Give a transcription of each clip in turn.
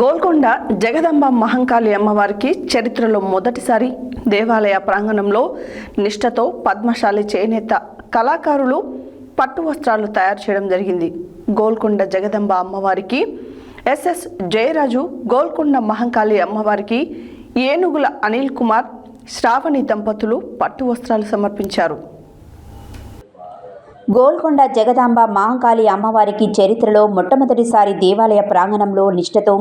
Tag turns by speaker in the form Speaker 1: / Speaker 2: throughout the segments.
Speaker 1: గోల్కొండ జగదంబ మహంకాళి అమ్మవారికి చరిత్రలో మొదటిసారి దేవాలయ ప్రాంగణంలో నిష్ఠతో పద్మశాలి చేనేత కళాకారులు పట్టు వస్త్రాలు తయారు చేయడం జరిగింది. గోల్కొండ జగదంబ అమ్మవారికి ఎస్ఎస్ జయరాజు గోల్కొండ మహంకాళి అమ్మవారికి ఏనుగుల అనిల్ కుమార్ శ్రావణి దంపతులు పట్టు వస్త్రాలు సమర్పించారు.
Speaker 2: గోల్కొండ జగదాంబ మహంకాళి అమ్మవారికి చరిత్రలో మొట్టమొదటిసారి దేవాలయ ప్రాంగణంలో నిష్ఠతో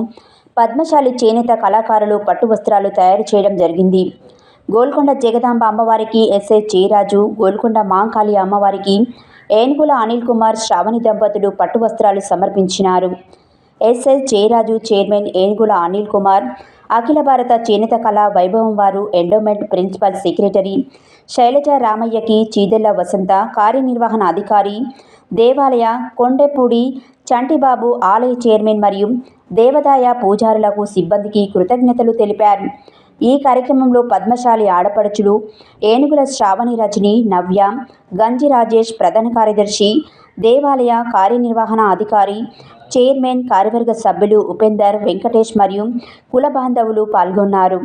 Speaker 2: పద్మశాలి చేనేత కళాకారులు పట్టు వస్త్రాలు తయారు చేయడం జరిగింది. గోల్కొండ జగదాంబ అమ్మవారికి ఎస్ఐ జయరాజు గోల్కొండ మహంకాళి అమ్మవారికి ఏనుగుల అనిల్ కుమార్ శ్రావణి దంపతులు పట్టు వస్త్రాలు సమర్పించినారు. ఎస్ఎస్ జయరాజు చైర్మన్ ఏనుగుల అనిల్ కుమార్ అఖిల భారత చేనేత కళా వైభవం వారు ఎండోమెంట్ ప్రిన్సిపల్ సెక్రటరీ శైలజ రామయ్యకి చీదెల్ల వసంత కార్యనిర్వహణ అధికారి దేవాలయ కొండెపూడి చంటిబాబు ఆలయ చైర్మన్ మరియు దేవదాయ పూజారులకు సిబ్బందికి కృతజ్ఞతలు తెలిపారు. ఈ కార్యక్రమంలో పద్మశాలి ఆడపడుచులు ఏనుగుల శ్రావణి రజని నవ్య గంజి రాజేష్ ప్రధాన కార్యదర్శి దేవాలయ కార్యనిర్వహణ అధికారి చైర్మన్ కార్యవర్గ సభ్యులు ఉపేందర్ వెంకటేష్ మరియు కుల బాంధవులు పాల్గొన్నారు.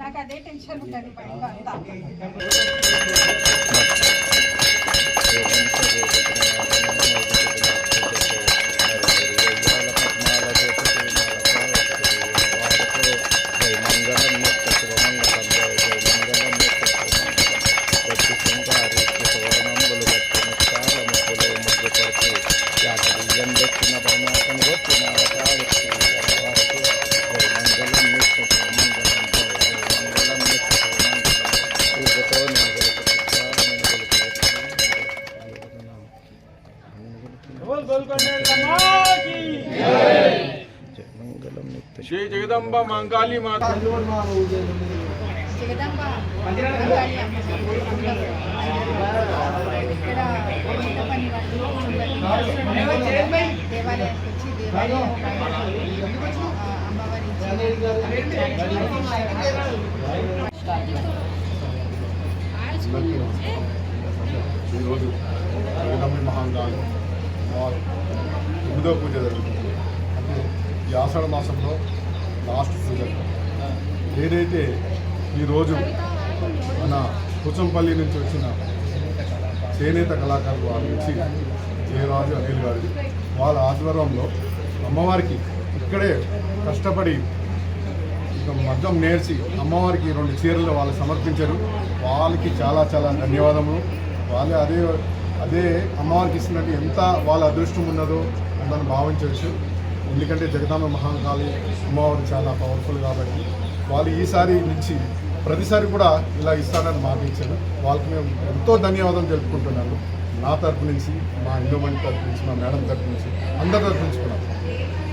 Speaker 3: నాకు అదే టెన్షన్ ఉంటుంది అంతా. వచ్చి దేవాలయం ఆ, అమ్మవారి
Speaker 4: ఈరోజు జగదమ్మ మహాంగాలు వారు ఎనిమిదో పూజ జరుగుతుంది. అంటే ఈ ఆషాఢ మాసంలో లాస్ట్ పూజ. ఏదైతే ఈరోజు మన కుచంపల్లి నుంచి వచ్చిన చేనేత కళాకారులు వారి నుంచి జయరాజు అనిల్ గారు వాళ్ళ ఆధ్వర్యంలో అమ్మవారికి ఇక్కడే కష్టపడి ఇక మగ్గం నేర్చి అమ్మవారికి రెండు చీరలు వాళ్ళు సమర్పించారు. వాళ్ళకి చాలా చాలా ధన్యవాదములు. వాళ్ళే అదే అదే అమ్మవారికి ఇస్తున్నట్టు ఎంత వాళ్ళ అదృష్టం ఉన్నదో మనం భావించవచ్చు. ఎందుకంటే జగదాంబ మహాకాళి అమ్మవారు చాలా పవర్ఫుల్ కాబట్టి వాళ్ళు ఈసారి నుంచి ప్రతిసారి కూడా ఇలా ఇస్తారని మాట వాళ్ళకి మేము ఎంతో ధన్యవాదాలు తెలుపుకుంటున్నాను. నా తరపు నుంచి మా ఇండోమెంట్ తరపు నుంచి మా మేడం తరపు నుంచి అందరి తరపు నుంచి కూడా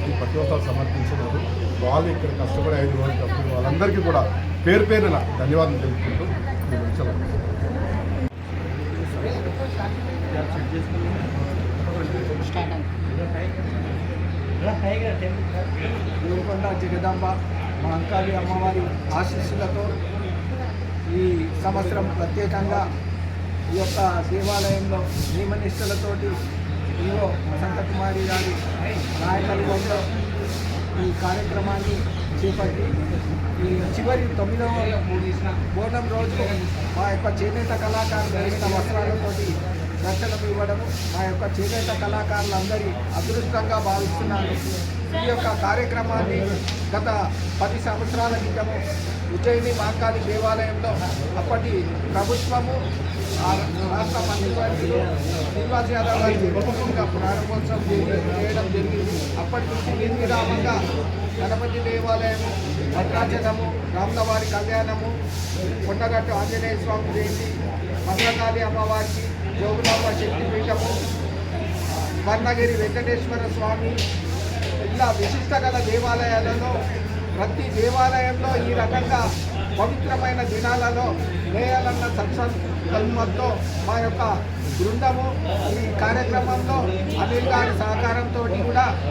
Speaker 4: ఈ పట్టువస్త్రాలు సమర్పించినారు వాళ్ళు ఇక్కడ కష్టపడి ఐదు రోజులు తప్పుడు వాళ్ళందరికీ కూడా పేరు పేరున ధన్యవాదాలు తెలుపుకుంటూ నేను ఉంచలేదు
Speaker 5: జగదాంబ మా అంకాళి అమ్మవారి ఆశీస్సులతో ఈ సంవత్సరం ప్రత్యేకంగా ఈ యొక్క దేవాలయంలో నియమనిష్టలతోటి ఈవో వసంత కుమారి గారి నాయకత్వంలో ఈ కార్యక్రమాన్ని చేపట్టి ఈ చివరి తొమ్మిదవ బోనం రోజు మా యొక్క చేనేత కళాకారులు ధరించిన వస్త్రాలతోటి దర్శనం ఇవ్వడము. మా యొక్క చేనేత కళాకారులందరి అదృష్టంగా భావిస్తున్నాను. ఈ యొక్క కార్యక్రమాన్ని గత పది సంవత్సరాల క్రితము ఉజ్జయిని మహాకాళి దేవాలయంలో అప్పటి ప్రభుత్వము రాష్ట్ర మంత్రివర్యులు శ్రీనివాస్ యాదవ్ గారి ప్రభుత్వంగా ప్రారంభోత్సవం చేయడం జరిగింది. అప్పటి నుంచి నిర్విరామంగా గణపతి దేవాలయము భద్రాచలము రాములవారి కళ్యాణము కొండగట్టు ఆంజనేయ స్వామి జయంతి భద్రకాళి అమ్మవారికి జోగులాంబ శక్తిపీఠము స్వర్ణగిరి వెంకటేశ్వర స్వామి ఇలా విశిష్ట గల దేవాలయాలలో ప్రతి దేవాలయంలో ఈ రకంగా పవిత్రమైన దినాలలో వేయాలన్న సత్సంకల్పంతో మా యొక్క బృందము ఈ కార్యక్రమంలో అనిల్ గారి సహకారంతో కూడా